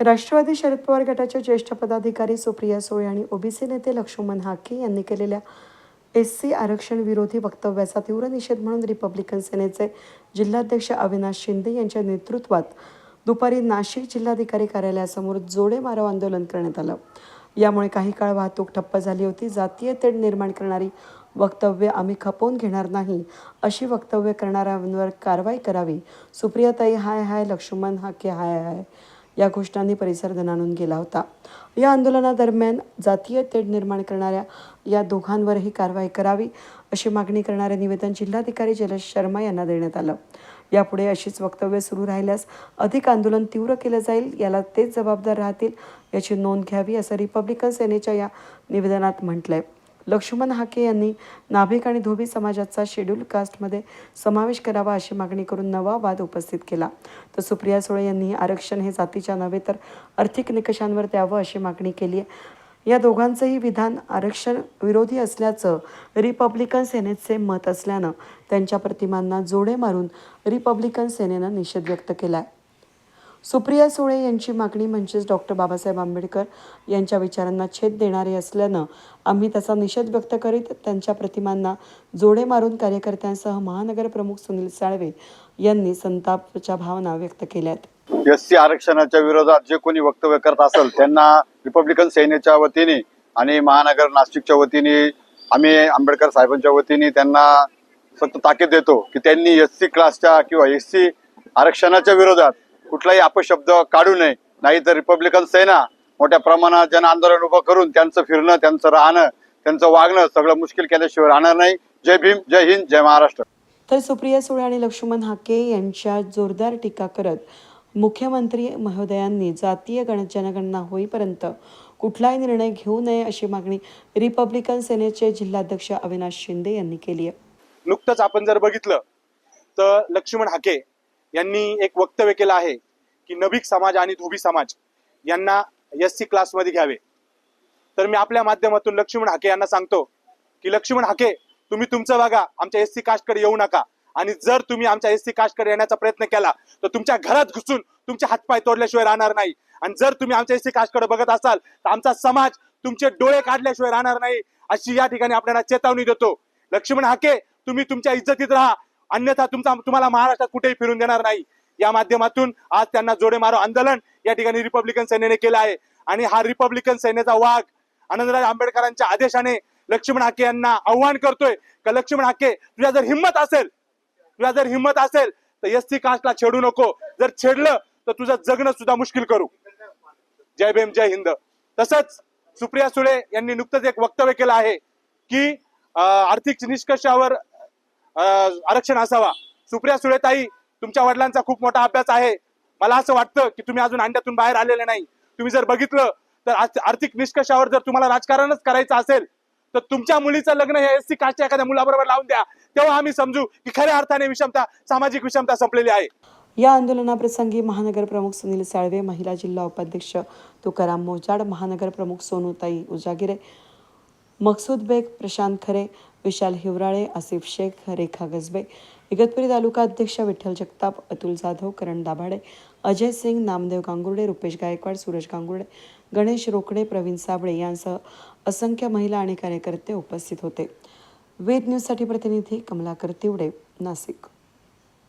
राष्ट्रवादी शरद पवार गटाच्या ज्येष्ठ पदाधिकारी सुप्रिया सुळे आणि ओबीसी नेते लक्ष्मण हाके यांनी केलेल्या एस सी आरक्षण विरोधी वक्तव्याचा तीव्र निषेध म्हणून रिपब्लिकन सेनेचे जिल्हाध्यक्ष अविनाश शिंदे यांच्या नेतृत्वात दुपारी नाशिक जिल्हाधिकारी कार्यालयासमोर जोडे मारव आंदोलन करण्यात आलं. यामुळे काही काळ वाहतूक ठप्प झाली होती. जातीय तेढ निर्माण करणारी वक्तव्य आम्ही खपवून घेणार नाही अशी वक्तव्य करणाऱ्यांवर कारवाई करावी. सुप्रियाताई हाय हाय लक्ष्मण हाके हाय हाय. या घोषणांनी परिसर दणाणून गेला होता. या आंदोलनादरम्यान जातीय तेढ निर्माण करणाऱ्या या दोघांवरही कारवाई करावी अशी मागणी करणारे निवेदन जिल्हाधिकारी जलश शर्मा यांना देण्यात आलं. यापुढे अशीच वक्तव्य सुरू राहिल्यास अधिक आंदोलन तीव्र केलं जाईल याला तेच जबाबदार राहतील याची नोंद घ्यावी असं रिपब्लिकन सेनेच्या या निवेदनात म्हटलंय. लक्ष्मण हाके यांनी नाभिक आणि धोबी समाजाचा शेड्यूल कास्टमध्ये समावेश करावा अशी मागणी करून नवा वाद उपस्थित केला. तर सुप्रिया सुळे यांनी आरक्षण हे जातीच्या नव्हे तर आर्थिक निकषांवर द्यावं अशी मागणी केली आहे. या दोघांचंही विधान आरक्षण विरोधी असल्याचं रिपब्लिकन सेनेचे मत असल्यानं त्यांच्या प्रतिमांना जोडे मारून रिपब्लिकन सेनेनं निषेध व्यक्त केला आहे सुप्रिया सुळे यांची मागणी म्हणजेच डॉक्टर बाबासाहेब आंबेडकर यांच्या विचारांना छेद देणारी असल्यानं आम्ही त्याचा निषेध व्यक्त करीत त्यांच्या प्रतिमांना जोडे मारून कार्यकर्त्यांसह महानगर प्रमुख सुनील साळवे यांनी संतापच्या भावना व्यक्त केल्या आहेत एस सी आरक्षणाच्या विरोधात जे कोणी वक्तव्य करत असेल त्यांना रिपब्लिकन सेनेच्या वतीने आणि महानगर नाशिकच्या वतीने आम्ही आंबेडकर साहेबांच्या वतीने त्यांना फक्त ताकीद देतो की त्यांनी एस सी क्लासच्या किंवा एस सी आरक्षणाच्या विरोधात कुठलाही अपशब्द काढू नये. नाहीतर रिपब्लिकन सेना मोठ्या प्रमाणात जन आंदोलन उभं करून त्यांचं फिरणं त्यांचं राहणं त्यांचं वागणं सगळं मुश्किल केल्याशिवाय राहणार नाही. जय भीम जय हिंद जय महाराष्ट्र. तर सुप्रिया सुळे आणि लक्ष्मण हाके यांच्या जोरदार टीका करत मुख्यमंत्री महोदयांनी जातीय गण जनगणना होईपर्यंत कुठलाही निर्णय घेऊ नये अशी मागणी रिपब्लिकन सेनेचे जिल्हाध्यक्ष अविनाश शिंदे यांनी केली आहे. नुकतंच आपण जर बघितलं तर लक्ष्मण हाके यांनी एक वक्तव्य केलं आहे की नभिक समाज आणि धोबी समाज यांना एस सी क्लासमध्ये घ्यावे. तर मी आपल्या माध्यमातून लक्ष्मण हाके यांना सांगतो की लक्ष्मण हाके तुम्ही तुमचं बघा आमच्या एस सी कास्टकडे येऊ नका. आणि जर तुम्ही आमच्या एस सी कास्टकडे येण्याचा प्रयत्न केला तर तुमच्या घरात घुसून तुमचे हातपाय तोडल्याशिवाय राहणार नाही. आणि जर तुम्ही आमच्या एस सी कास्टकडे बघत असाल तर आमचा समाज तुमचे डोळे काढल्याशिवाय राहणार नाही. अशी या ठिकाणी आपल्याला चेतावणी देतो. लक्ष्मण हाके तुम्ही तुमच्या इज्जतीत राहा. अन्यथा तुमचा तुम्हाला महाराष्ट्रात कुठेही फिरून देणार नाही. या माध्यमातून आज त्यांना जोडे मारो आंदोलन या ठिकाणी रिपब्लिकन सैन्याने केलं आहे. आणि हा रिपब्लिकन सैन्याचा वाघ आनंदराज आंबेडकरांच्या आदेशाने लक्ष्मण हाके यांना आव्हान करतोय. का लक्ष्मण हाके तुझ्या जर हिंमत असेल तुला जर हिंमत असेल तर एस सी कास्टला छेडू नको. जर छेडलं तर तुझं जगणं सुद्धा मुश्किल करू. जय भीम जय हिंद. तसंच सुप्रिया सुळे यांनी नुकतंच एक वक्तव्य केलं आहे की आर्थिक निष्कर्षावर आरक्षण असावा. सुप्रिया सुळेताई तुमच्या वडिलांचा खूप मोठा अभ्यास आहे. मला असं वाटतं की तुम्ही अजून अंड्यातून बाहेर आलेले नाही. तुम्ही जर बघितलं तर आर्थिक निष्कर्षावर जर तुम्हाला राजकारणच करायचं असेल तर तुमच्या मुलीचं लग्न हे एस सी कास्टच्या एखाद्या मुलाबरोबर लावून द्या. तेव्हा आम्ही समजू की खऱ्या अर्थाने विषमता सामाजिक विषमता संपलेली आहे. या आंदोलनाप्रसंगी महानगर प्रमुख सुनील साळवे महिला जिल्हा उपाध्यक्ष तुकाराम मोजाड महानगर प्रमुख सोनूताई उजागिरे मकसूद बेग प्रशांत खरे विशाल हिवराळे आसिफ शेख रेखा गजबे इगतपुरी तालुका अध्यक्ष विठ्ठल जगताप अतुल जाधव करण दाभाडे अजय सिंग नामदेव गांगुर्डे रुपेश गायकवाड सूरज गांगुर्डे गणेश रोकडे प्रवीण साबळे यांसह असंख्य महिला आणि कार्यकर्ते उपस्थित होते. वेद न्यूजसाठी प्रतिनिधी कमलाकर तिवडे नाशिक